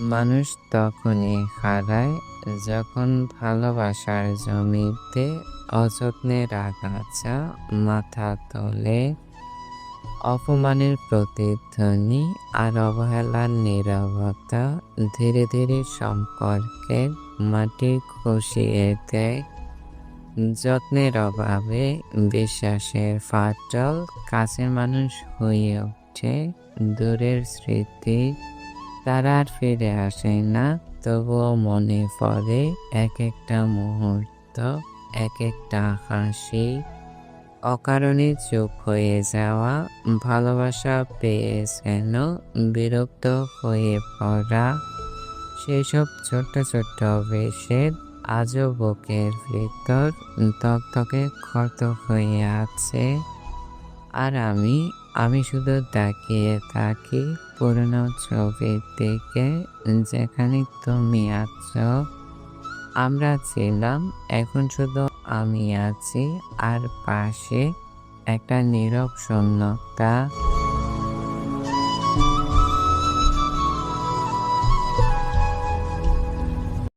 মানুষ তখনই হারায় যখন ভালোবাসার জমিতে অযত্নের আগাছা মাথা তোলে। অপমানের প্রতিধ্বনি আর অবহেলার নীরবতা ধীরে ধীরে সম্পর্কের মাটি খসিয়ে দেয়। যত্নের অভাবে বিশ্বাসের ফাটল কাছের মানুষ হয়ে ওঠে। দূরের স্মৃতি তারা আর ফিরে আসে না। তবুও মনে পড়ে এক একটা মুহূর্ত এক একটা হাসি। অকারণে চুপ হয়ে যাওয়া, ভালোবাসা পেয়ে যেন বিরক্ত হয়ে পড়া। সেসব ছোট্ট ছোট্ট বেশের আজও বুকের ভিতর তকতকে ক্ষত হয়ে আছে। আর আমি আমি শুধু তাকিয়ে থাকি পুরনো ছবির দিকে, যেখানে তুমি আছো। আমরা ছিলাম, এখন শুধু আমি আছি, আর পাশে একটা নীরব শূন্যতা।